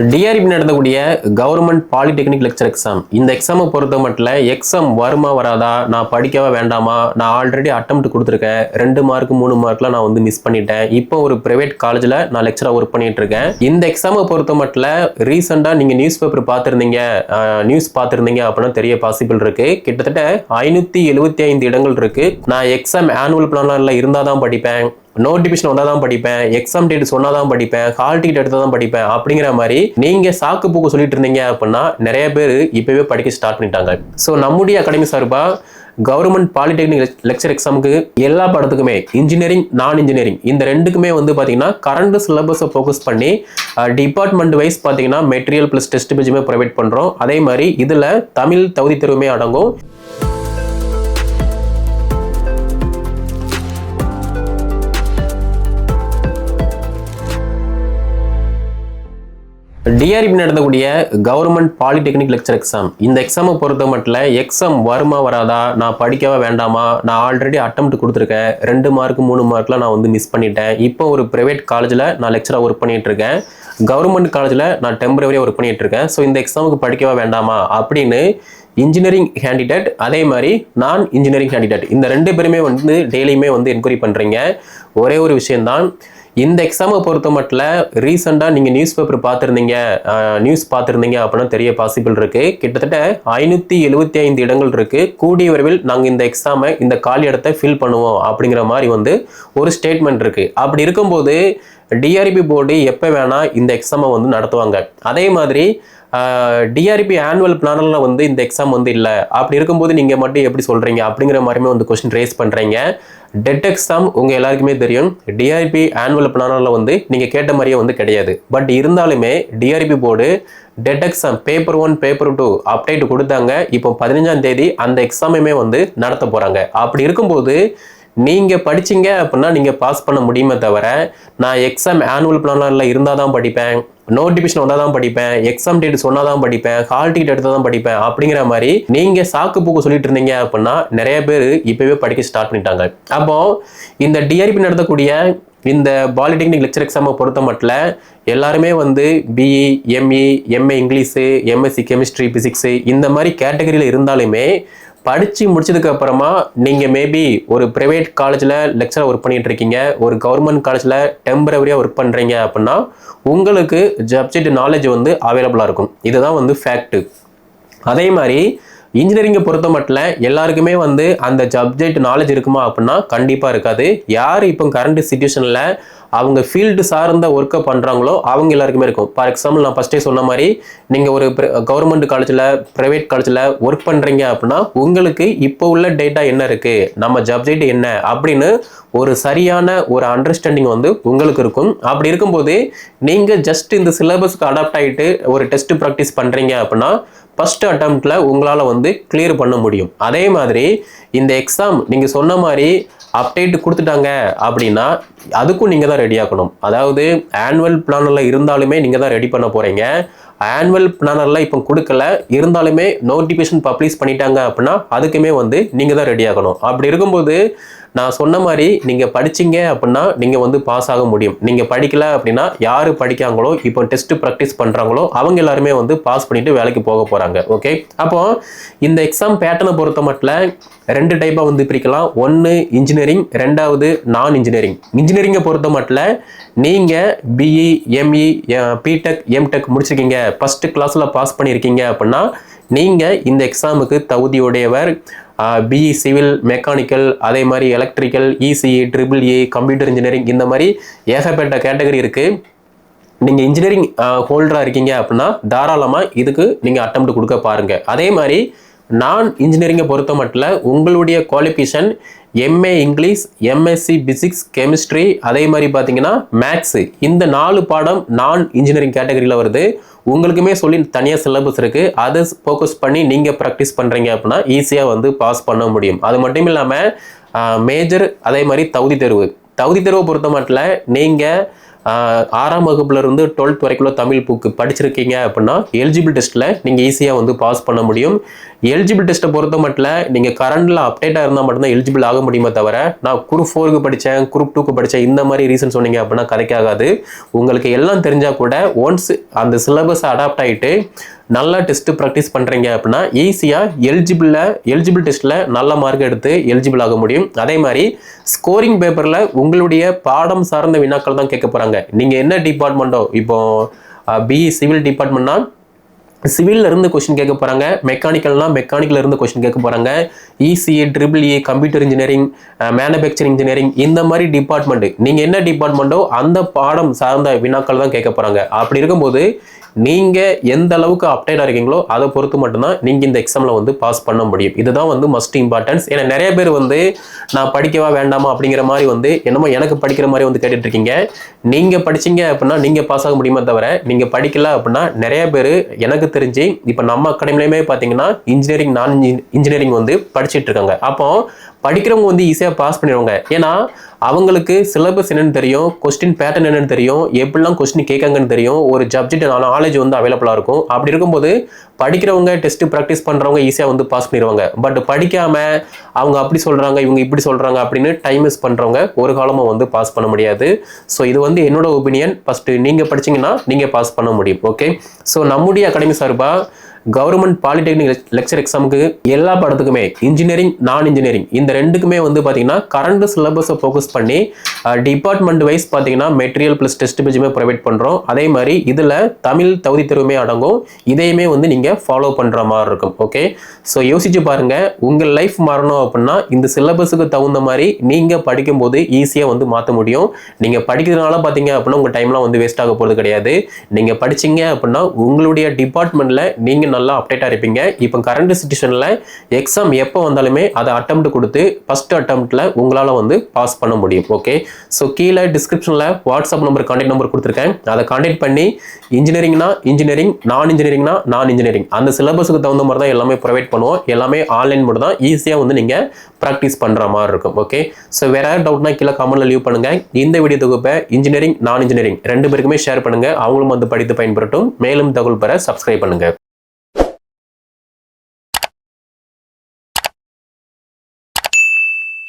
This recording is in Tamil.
டிஆர்பி நடந்தக்கூடிய கவர்மெண்ட் பாலிடெக்னிக் லெக்சர் எக்ஸாம் இந்த எக்ஸாமை பொறுத்த மட்டும் எக்ஸாம் வருமா வராதா? நான் படிக்கவா வேண்டாமா? நான் ஆல்ரெடி அட்டம் கொடுத்துருக்கேன். ரெண்டு மார்க் மூணு மார்க்லாம் நான் வந்து மிஸ் பண்ணிட்டேன். இப்போ ஒரு பிரைவேட் காலேஜில் நான் லெக்சராக ஒர்க் பண்ணிட்டு இருக்கேன். இந்த எக்ஸாமை பொறுத்த மட்டும் ரீசெண்டாக நீங்கள் நியூஸ் பேப்பர் பார்த்துருந்தீங்க. நியூஸ் பார்த்துருந்தீங்க அப்படின்னா தெரிய பாசிபிள் இருக்கு. கிட்டத்தட்ட ஐநூற்றி எழுபத்தி ஐந்து இடங்கள் இருக்கு. நான் எக்ஸாம் ஆனுவல் பிளானில் இருந்தால் தான் படிப்பேன். நோட்டிபிகேஷன் ஒன்றா தான் படிப்பேன் எக்ஸாம் டேட் சொன்னால் தான் படிப்பேன் ஹால் டிக்கெட் எடுத்தால் தான் படிப்பேன் அப்படிங்கிற மாதிரி நீங்கள் சாக்கு போக்கு சொல்லிட்டு இருந்தீங்க அப்படின்னா நிறைய பேர் இப்போவே படிக்க ஸ்டார்ட் பண்ணிட்டாங்க. ஸோ நம்முடைய அகாடமி சார்பாக கவர்மெண்ட் பாலிடெக்னிக் லெக்சர் எக்ஸாமுக்கு எல்லா படத்துக்குமே இன்ஜினியரிங் நான் இன்ஜினியரிங் இந்த ரெண்டுக்குமே வந்து பார்த்தீங்கன்னா கரண்ட் சிலபஸை ஃபோக்கஸ் பண்ணி டிபார்ட்மெண்ட் வைஸ் பார்த்தீங்கன்னா மெட்டீரியல் ப்ளஸ் டெஸ்ட் பேஜுமே ப்ரொவைட் பண்ணுறோம் அதே மாதிரி இதில் தமிழ் தகுதி தேர்வுமே அடங்கும். டிஆர்பி நடந்தக்கூடிய கவர்மெண்ட் பாலிடெக்னிக் லெக்சர் எக்ஸாம் இந்த எக்ஸாமை பொறுத்த மட்டும் எக்ஸாம் வருமா வராதா நான் படிக்கவா வேண்டாமா நான் ஆல்ரெடி அட்டம் கொடுத்துருக்கேன். ரெண்டு மார்க் மூணு மார்க்லாம் நான் வந்து மிஸ் பண்ணிட்டேன். இப்போ ஒரு பிரைவேட் காலேஜில் நான் லெக்சராக ஒர்க் பண்ணிட்டு இருக்கேன். கவர்மெண்ட் காலேஜில் நான் டெம்பரவரியாக ஒர்க் பண்ணிட்டு இருக்கேன். ஸோ இந்த எக்ஸாமுக்கு படிக்கவா வேண்டாமா அப்படின்னு இன்ஜினியரிங் கேண்டிடேட் அதே மாதிரி நான் இன்ஜினியரிங் கேண்டிடேட் இந்த ரெண்டு பேருமே வந்து டெய்லியுமே வந்து என்கொயரி பண்ணுறீங்க ஒரே ஒரு விஷயம்தான் இந்த எக்ஸாமை பொறுத்த மட்டும் ரீசெண்டாக நீங்கள் நியூஸ் பேப்பர் பார்த்துருந்தீங்க நியூஸ் பார்த்துருந்தீங்க அப்படின்னா தெரிய பாசிபிள் இருக்குது கிட்டத்தட்ட ஐநூற்றி எழுபத்தி ஐந்து இடங்கள் இருக்குது கூடிய விரைவில் நாங்கள் இந்த எக்ஸாமை இந்த காலி இடத்தை ஃபில் பண்ணுவோம் அப்படிங்கிற மாதிரி வந்து ஒரு ஸ்டேட்மெண்ட் இருக்குது அப்படி இருக்கும்போது டிஆர்பி போர்டு எப்போ வேணால் இந்த எக்ஸாமை வந்து நடத்துவாங்க. அதே மாதிரி டிஆர்பி ஆனுவல் பிளானில் வந்து இந்த எக்ஸாம் வந்து இல்லை. அப்படி இருக்கும்போது நீங்கள் மட்டும் எப்படி சொல்கிறீங்க அப்படிங்கிற மாதிரியுமே வந்து கொஸ்டின் ரேஸ் பண்ணுறீங்க டெட் எக்ஸாம் உங்கள் எல்லாருக்குமே தெரியும். டிஆர்பி ஆனுவல் பிளானில் வந்து நீங்கள் கேட்ட மாதிரியே வந்து கிடையாது. பட் இருந்தாலுமே TRB board TET exam paper one paper two update கொடுத்தாங்க. இப்போ பதினஞ்சாம் தேதி அந்த எக்ஸாமையுமே வந்து நடத்த போகிறாங்க அப்படி இருக்கும்போது நீங்கள் படிச்சீங்க அப்படின்னா நீங்கள் பாஸ் பண்ண முடியுமே தவிர நான் எக்ஸாம் ஆனுவல் பிளானில் இருந்தால் தான் படிப்பேன். நோட்டிஃபிகேஷன் வந்தால் தான் படிப்பேன். எக்ஸாம் டேட் சொன்னால் தான் படிப்பேன். ஹால் டிக்கெட் எடுத்தால் தான் படிப்பேன். அப்படிங்கிற மாதிரி நீங்கள் சாக்கு பூக்கு சொல்லிட்டு இருந்தீங்க அப்படின்னா நிறைய பேர் இப்போவே படிக்க ஸ்டார்ட் பண்ணிட்டாங்க. அப்போ இந்த டிஆர்பி நடத்தக்கூடிய இந்த பாலிடெக்னிக் லெக்சர் எக்ஸாமை பொறுத்த மட்டும் எல்லாருமே வந்து BE ME MA English MSc chemistry physics இந்த மாதிரி கேட்டகரியில் இருந்தாலுமே படித்து முடிச்சதுக்கு அப்புறமா நீங்கள் மேபி ஒரு ப்ரைவேட் காலேஜில் லெக்சராக ஒர்க் பண்ணிகிட்டு இருக்கீங்க. ஒரு கவர்மெண்ட் காலேஜில் டெம்பரவரியாக ஒர்க் பண்ணுறீங்க அப்படின்னா உங்களுக்கு சப்ஜெக்ட் நாலேஜ் வந்து அவைலபிளாக இருக்கும். இதுதான் வந்து ஃபேக்ட்டு அதே மாதிரி இன்ஜினியரிங்கை பொறுத்த மட்டும் எல்லாருக்குமே வந்து அந்த சப்ஜெக்ட் நாலேஜ் இருக்குமா அப்படின்னா கண்டிப்பாக இருக்காது. யார் இப்போ கரண்ட் சுச்சுவேஷனில் அவங்க ஃபீல்டு சார்ந்த ஒர்க்கை பண்ணுறாங்களோ அவங்க எல்லாருக்குமே இருக்கும். ஃபார் எக்ஸாம்பிள் நான் ஃபஸ்ட்டே சொன்ன மாதிரி நீங்கள் ஒரு கவர்மெண்ட் காலேஜில் ப்ரைவேட் காலேஜில் ஒர்க் பண்ணுறீங்க அப்படின்னா உங்களுக்கு இப்போ உள்ள டேட்டா என்ன இருக்குது நம்ம சப்ஜெக்ட் என்ன? அப்படின்னு ஒரு சரியான ஒரு அண்டர்ஸ்டாண்டிங் வந்து உங்களுக்கு இருக்கும். அப்படி இருக்கும்போது நீங்கள் ஜஸ்ட் இந்த சிலபஸ்க்கு அடாப்ட் ஆகிட்டு ஒரு டெஸ்ட் ப்ராக்டிஸ் பண்ணுறீங்க அப்படின்னா ஃபஸ்ட் அட்டம்ப்டில் உங்களால் வந்து கிளியர் பண்ண முடியும். அதே மாதிரி இந்த எக்ஸாம் நீங்கள் சொன்ன மாதிரி அப்டேட் கொடுத்துட்டாங்க அப்படின்னா அதுக்கும் நீங்கள் தான் ரெடி ஆக்கணும். அதாவது ஆனுவல் பிளானரில் இருந்தாலுமே நீங்கள் தான் ரெடி பண்ண போகிறீங்க ஆனுவல் பிளானரில் இப்போ கொடுக்கல இருந்தாலுமே நோட்டிஃபிகேஷன் பப்ளிஷ் பண்ணிட்டாங்க அப்படின்னா அதுக்குமே வந்து நீங்கள் தான் ரெடி ஆகணும். அப்படி இருக்கும்போது நான் சொன்ன மாதிரி நீங்கள் படிச்சீங்க அப்படின்னா நீங்கள் வந்து பாஸ் ஆக முடியும். நீங்கள் படிக்கல அப்படின்னா யார் படிக்காங்களோ இப்போ டெஸ்ட் ப்ராக்டிஸ் பண்ணுறாங்களோ அவங்க எல்லாருமே வந்து பாஸ் பண்ணிட்டு வேலைக்கு போக போகிறாங்க ஓகே அப்போ இந்த எக்ஸாம் பேட்டர்னை பொறுத்த மட்டும் ரெண்டு டைப்பாக வந்து பிரிக்கலாம். ஒன்று இன்ஜினியரிங் ரெண்டாவது நான் இன்ஜினியரிங் இன்ஜினியரிங்கை பொறுத்த மட்டும் நீங்கள் பிஇ எம்இ பிடெக் எம்டெக் முடிச்சிருக்கீங்க. ஃபஸ்ட்டு கிளாஸில் பாஸ் பண்ணியிருக்கீங்க அப்படின்னா நீங்கள் இந்த எக்ஸாமுக்கு தகுதியுடையவர் பிஇ சிவில் மெக்கானிக்கல் அதே மாதிரி electrical ECE triple E computer engineering இந்த மாதிரி ஏகப்பட்ட கேட்டகரி இருக்குது நீங்கள் இன்ஜினியரிங் ஹோல்டராக இருக்கீங்க அப்படின்னா தாராளமாக இதுக்கு நீங்கள் அட்டம்ப்ட் கொடுக்க பாருங்கள் அதே மாதிரி நான் இன்ஜினியரிங்கை பொறுத்த மட்டும் உங்களுடைய qualification MA English MSc physics chemistry அதே மாதிரி பார்த்தீங்கன்னா மேக்ஸு இந்த நாலு பாடம் நான் இன்ஜினியரிங் கேட்டகரியில் வருது. உங்களுக்குமே சொல்லி தனியாக சிலபஸ் இருக்குது அதை ஃபோக்கஸ் பண்ணி நீங்கள் ப்ராக்டிஸ் பண்ணுறீங்க அப்படின்னா ஈஸியாக வந்து பாஸ் பண்ண முடியும். அது மட்டும் இல்லாமல் மேஜர் அதே மாதிரி தகுதி தேர்வு. தகுதி தேர்வை பொறுத்த மட்டும் நீங்கள் ஆறாம் வகுப்புலேருந்து டுவெல்த் வரைக்குள்ள தமிழ் புக்கு படிச்சிருக்கீங்க அப்படின்னா எலிஜிபிள் டெஸ்ட்டில் நீங்கள் ஈஸியாக வந்து பாஸ் பண்ண முடியும். எலிஜிபிள் டெஸ்ட்டை பொறுத்த மட்டும் நீங்கள் கரண்டில் அப்டேட்டாக இருந்தால் மட்டும்தான் எலிஜிபிள் ஆக முடியுமே தவிர நான் குரூப் ஃபோருக்கு படித்தேன் குரூப் டூக்கு படித்தேன் இந்த மாதிரி ரீசன் சொன்னீங்க அப்படின்னா கதைக்காகாது உங்களுக்கு எல்லாம் தெரிஞ்சால் கூட ஒன்ஸ் அந்த சிலபஸ் அடாப்ட் ஆகிட்டு நல்லா டெஸ்ட் ப்ராக்டிஸ் பண்ணுறீங்க அப்படின்னா ஈஸியாக எலிஜிபிளில் எலிஜிபிள் டெஸ்ட்டில் நல்ல மார்க் எடுத்து எலிஜிபிள் ஆக முடியும். அதே மாதிரி ஸ்கோரிங் பேப்பரில் உங்களுடைய பாடம் சார்ந்த வினாக்கள் தான் கேட்க போகிறாங்க நீங்கள் என்ன டிபார்ட்மெண்ட்டோ இப்போ பிஇ சிவில் டிபார்ட்மெண்ட்னா சிவில்ல இருந்து கொஸ்டின் கேட்க போறாங்க. மெக்கானிக்கல்னா மெக்கானிக்கல்ல இருந்து கொஸ்டின் கேட்க போறாங்க. ECE triple E computer engineering manufacturing engineering இந்த மாதிரி டிபார்ட்மெண்ட் நீங்க என்ன டிபார்ட்மெண்ட்டோ அந்த பாடம் சார்ந்த வினாக்கள் தான் கேட்க போறாங்க. அப்படி இருக்கும்போது நீங்க எந்த அளவுக்கு அப்டேட் இருக்கீங்களோ அதை பொறுத்து மட்டும்தான் நீங்க இந்த எக்ஸாம்ல வந்து பாஸ் பண்ண முடியும். இதுதான் வந்து மஸ்ட் இம்பார்ட்டன்ஸ் ஏன்னா நிறைய பேர் வந்து நான் படிக்கவா வேண்டாமா அப்படிங்கிற மாதிரி வந்து என்னமோ எனக்கு படிக்கிற மாதிரி வந்து கேட்டுட்டு இருக்கீங்க. நீங்க படிச்சீங்க அப்படின்னா நீங்க பாஸ் ஆக முடியுமே தவிர நீங்க படிக்கல அப்படின்னா நிறைய பேர் எனக்கு தெரிஞ்சு இப்போ நம்ம அகாடமிலையுமே பார்த்தீங்கன்னா இன்ஜினியரிங் நான் இன்ஜினியரிங் வந்து படிச்சிட்டு இருக்காங்க. அப்போ படிக்கிறவங்க வந்து ஈஸியாக பாஸ் பண்ணிடுவாங்க. ஏன்னா அவங்களுக்கு சிலபஸ் என்னென்னு தெரியும் கொஸ்டின் பேட்டர்ன் என்னென்னு தெரியும் எப்படிலாம் கொஸ்டின் கேட்காங்கன்னு தெரியும் ஒரு சப்ஜெக்ட் நாலேஜ் வந்து அவைலபிளாக இருக்கும். அப்படி இருக்கும்போது படிக்கிறவங்க டெஸ்ட்டு ப்ராக்டிஸ் பண்ணுறவங்க ஈஸியாக வந்து பாஸ் பண்ணிடுவாங்க. பட் படிக்காமல் அவங்க அப்படி சொல்கிறாங்க இவங்க இப்படி சொல்கிறாங்க அப்படின்னு டைம் வேஸ்ட் பண்ணுறவங்க ஒரு காலமும் வந்து பாஸ் பண்ண முடியாது. ஸோ இது வந்து என்னோட ஒப்பீனியன் ஃபஸ்ட்டு நீங்கள் படிச்சிங்கன்னா நீங்கள் பாஸ் பண்ண முடியும். ஓகே ஸோ நம்முடைய அகாடமி சார்பாக கவர்மெண்ட் பாலிடெக்னிக் லெக்சர் எக்ஸாமுக்கு எல்லா படத்துக்குமே இன்ஜினியரிங் நான் இன்ஜினியரிங் இந்த ரெண்டுக்குமே வந்து பார்த்தீங்கன்னா கரண்ட் சிலபஸை ஃபோக்கஸ் பண்ணி டிபார்ட்மெண்ட் வைஸ் பார்த்தீங்கன்னா மெட்டீரியல் ப்ளஸ் டெஸ்ட் பேஜுமே ப்ரொவைட் பண்ணுறோம் அதே மாதிரி இதில் தமிழ் தகுதி தேர்வுமே அடங்கும். இதையுமே வந்து நீங்கள் ஃபாலோ பண்ணுற மாதிரி இருக்கும். ஓகே ஸோ யோசிச்சு பாருங்கள் உங்கள் லைஃப் மாறணும் அப்படின்னா இந்த சிலபஸுக்கு தகுந்த மாதிரி நீங்கள் படிக்கும்போது ஈஸியாக வந்து மாற்ற முடியும். நீங்கள் படிக்கிறதுனால பார்த்தீங்க அப்படின்னா உங்கள் டைம்லாம் வந்து வேஸ்ட் ஆக போகிறது கிடையாது. நீங்கள் படிச்சீங்க அப்படின்னா உங்களுடைய டிபார்ட்மெண்ட்டில் நீங்கள் நல்லா அப்டேட்டாக இருப்பீங்க. இப்போ கரண்ட் சுச்சுவேஷனில் எக்ஸாம் எப்போ வந்தாலுமே அதை அட்டம்ப்ட் கொடுத்து ஃபஸ்ட் அட்டம்ப்டில் உங்களால் வந்து பாஸ் பண்ண முடியும். ஓகே ஸோ கீழே டிஸ்கிரிப்ஷனில் வாட்ஸ்அப் நம்பர் கான்டாக்ட் நம்பர் கொடுத்துருக்கேன். அதை கான்டாக்ட் பண்ணி இன்ஜினியரிங்னா இன்ஜினியரிங் நான் இன்ஜினியரிங்னா நான் இன்ஜினியரிங் அந்த சிலபஸுக்கு தகுந்த மாதிரி தான் எல்லாமே ப்ரொவைட் பண்ணுவோம். எல்லாமே ஆன்லைன் மட்டும் தான் ஈஸியாக வந்து நீங்கள் ப்ராக்டிஸ் பண்ணுற மாதிரி இருக்கும். ஓகே ஸோ வேற யாராவது டவுட்னா கீழே கமெண்ட்டில் லீவ் பண்ணுங்க. இந்த வீடியோ தொகுப்பை இன்ஜினியரிங் நான் இன்ஜினியரிங் ரெண்டு பேருக்குமே ஷேர் பண்ணுங்க. அவங்களும் வந்து படித்து பயன்படுத்தும் மேலும் தகவல் பெற சப்ஸ்கிரைப் பண்ணுங்கள்